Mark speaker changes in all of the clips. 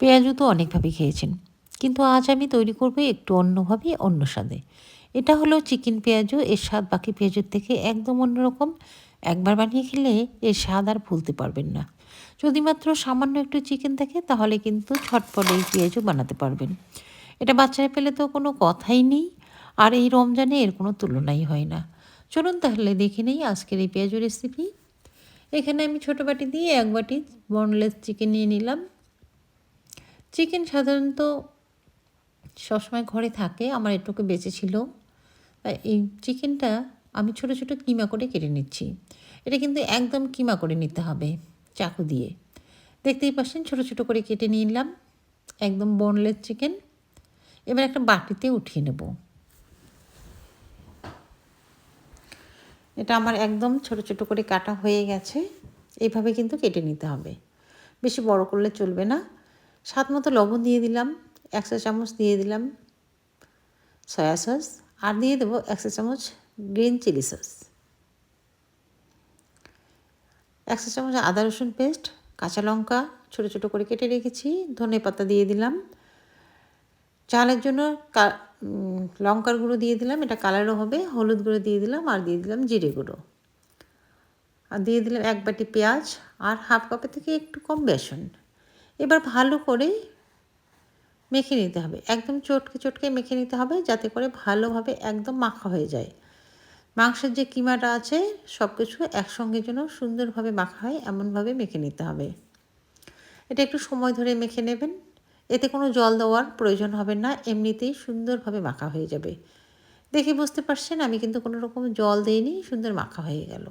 Speaker 1: পেঁয়াজু তো অনেকভাবে খেয়েছেন। কিন্তু আজ আমি তৈরি করব একটু অন্যভাবে, অন্য স্বাদে। এটা হলো চিকেন পেঁয়াজু এর স্বাদ বাকি পেঁয়াজুর থেকে একদম অন্যরকম। একবার বানিয়ে খেলে এর স্বাদ আর ভুলতে পারবেন না। যদি মাত্র সামান্য একটু চিকেন থাকে, তাহলে কিন্তু ছটপট এই পেঁয়াজু বানাতে পারবেন। এটা বাচ্চারা পেলে তো কোনো কথাই নেই, আর এই রমজানে এর কোনো তুলনাই হয় না। চলুন তাহলে দেখে নেই আজকের এই পেঁয়াজু রেসিপি এখানে আমি ছোটো বাটি দিয়ে এক বাটি বনলেস চিকেন নিয়ে নিলাম। চিকেন সাধারণত সবসময় ঘরে থাকে, আমার এটুকু বেঁচে ছিল। এই চিকেনটা আমি ছোট ছোট কিমা করে কেটে নিচ্ছি। এটা কিন্তু একদম কিমা করে নিতে হবে চাকু দিয়ে। দেখতেই পাচ্ছেন, ছোট ছোট করে কেটে নিলাম, একদম বোনলেস চিকেন। এবার একটা বাটিতে উঠিয়ে নেব। এটা আমার একদম ছোট ছোট করে কাটা হয়ে গেছে এইভাবে কিন্তু কেটে নিতে হবে। বেশি বড় করলে চলবে না। স্বাদ মতো লবণ দিয়ে দিলাম একশো চামচ দিয়ে দিলাম সয়া সস আর দিয়ে দেবো একশো চামচ গ্রিন চিলি সস। একশো চামচ আদা রসুন পেস্ট, কাঁচা লঙ্কা ছোটো ছোটো করে কেটে রেখেছি, ধনে পাতা দিয়ে দিলাম। চালের জন্য লঙ্কার গুঁড়ো দিয়ে দিলাম, এটা কালারও হবে, হলুদ গুঁড়ো দিয়ে দিলাম আর দিয়ে দিলাম জিরে গুঁড়ো। আর দিয়ে দিলাম এক বাটি পেঁয়াজ আর হাফ কাপের থেকে একটু কম বেসন। এবার ভালো করে মেখে নিতে হবে। একদম চটকে চটকে মেখে নিতে হবে যাতে করে ভালোভাবে একদম মাখা হয়ে যায়। মাংসের যে কিমাটা আছে সব কিছু একসঙ্গে যেন সুন্দরভাবে মাখা হয় এমনভাবে মেখে নিতে হবে। এটা একটু সময় ধরে মেখে নেবেন। এতে কোনো জল দেওয়ার প্রয়োজন হবে না, এমনিতেই সুন্দরভাবে মাখা হয়ে যাবে। দেখে বুঝতে পারছেন আমি কিন্তু কোনো রকম জল দিইনি, সুন্দর মাখা হয়ে গেল।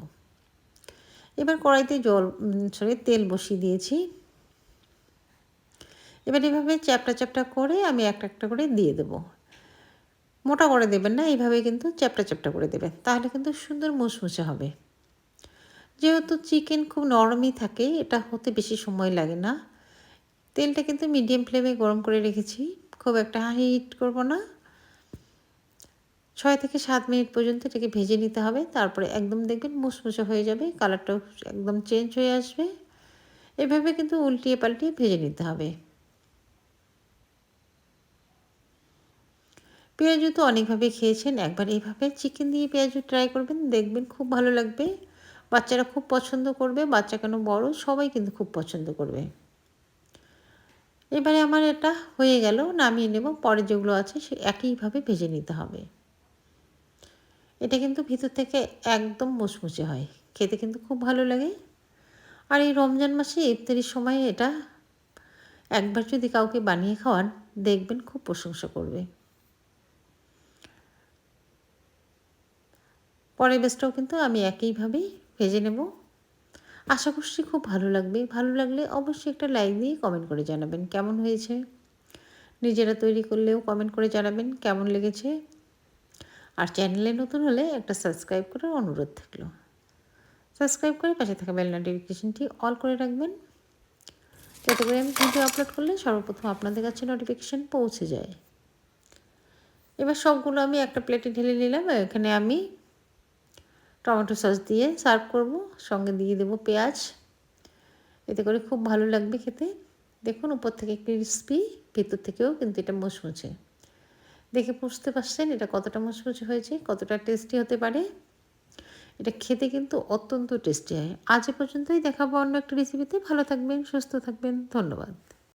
Speaker 1: এবার কড়াইতে জল সরি তেল বসিয়ে দিয়েছি। এবার এভাবে চ্যাপটা চ্যাপটা করে আমি একটা একটা করে দিয়ে দেবো। মোটা করে দেবেন না, এইভাবে কিন্তু চ্যাপটা চ্যাপটা করে দেবেন, তাহলে কিন্তু সুন্দর মুসমুসে হবে। যেহেতু চিকেন খুব নরমই থাকে, এটা হতে বেশি সময় লাগে না। তেলটা কিন্তু মিডিয়াম ফ্লেমে গরম করে রেখেছি, খুব একটা হিট করব না। ছয় থেকে সাত মিনিট পর্যন্ত এটাকে ভেজে নিতে হবে, তারপরে একদম দেখবেন মুসমুসে হয়ে যাবে, কালারটাও একদম চেঞ্জ হয়ে আসবে। এভাবে কিন্তু উল্টিয়ে পাল্টিয়ে ভেজে নিতে হবে। পেঁয়াজু তো অনেকভাবে খেয়েছেন, একবার এইভাবে চিকেন দিয়ে পেঁয়াজু ট্রাই করবেন, দেখবেন খুব ভালো লাগবে। বাচ্চারা খুব পছন্দ করবে, বাচ্চা কেন বড়, সবাই কিন্তু খুব পছন্দ করবে। এবারে আমার এটা হয়ে গেল, নামিয়ে নেব, পরে যেগুলো আছে সে একইভাবে ভেজে নিতে হবে। এটা কিন্তু ভিতর থেকে একদম মুচমুচে হয়, খেতে কিন্তু খুব ভালো লাগে। আর এই রমজান মাসে ইফতারির সময় এটা একবার যদি কাউকে বানিয়ে খাওয়ান, দেখবেন খুব প্রশংসা করবে। পরের বেসটাও কিন্তু আমি একইভাবেই ভেজে নেব। আশা করছি খুব ভালো লাগবে। ভালো লাগলে অবশ্যই একটা লাইক দিয়ে কমেন্ট করে জানাবেন কেমন হয়েছে। নিজেরা তৈরি করলেও কমেন্ট করে জানাবেন কেমন লেগেছে। আর চ্যানেলে নতুন হলে একটা সাবস্ক্রাইব করার অনুরোধ থাকল। সাবস্ক্রাইব করে পাশে থাকা বেল নোটিফিকেশনটি অল করে রাখবেন। যাতে করে আমি ভিডিও আপলোড করলে সর্বপ্রথম আপনাদের কাছে নোটিফিকেশান পৌঁছে যায়। এবার সবগুলো আমি একটা প্লেটে ঢেলে নিলাম। এখানে আমি টমেটো সস দিয়ে সার্ভ করব, সঙ্গে দিয়ে দেবো পেঁয়াজ। এতে করে খুব ভালো লাগবে খেতে। দেখুন, উপর থেকে ক্রিসপি, ভেতর থেকেও কিন্তু এটা মুচমুচে। দেখে বুঝতে পারছেন এটা কতটা মুচমুচে হয়েছে, কতটা টেস্টি হতে পারে। এটা খেতে কিন্তু অত্যন্ত টেস্টি হয়। আজ পর্যন্তই দেখাবো অন্য একটা রেসিপিতে ভালো থাকবেন, সুস্থ থাকবেন। ধন্যবাদ।